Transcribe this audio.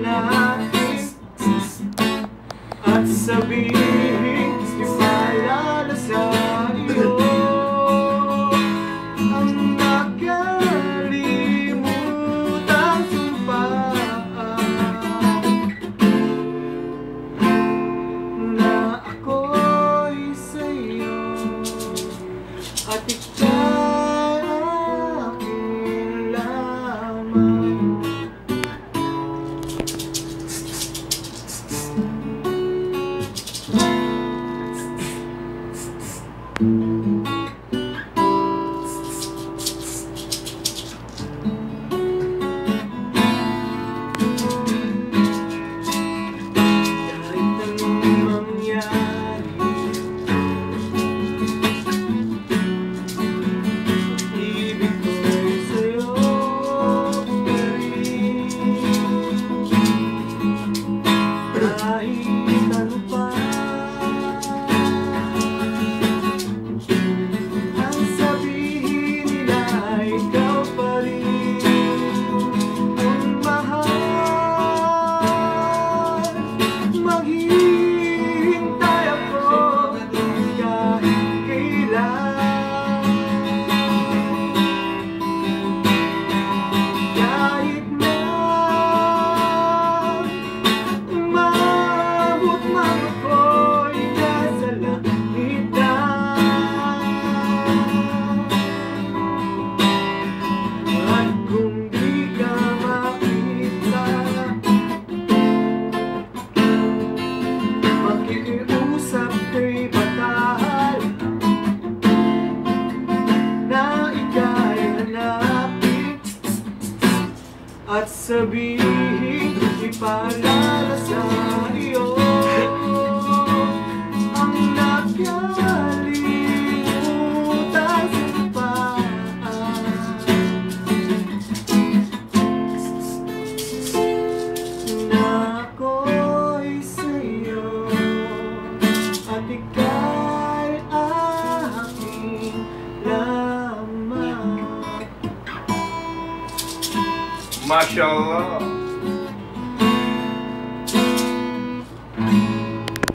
hanapin At sabihin sabihin ipaalala MashaAllah.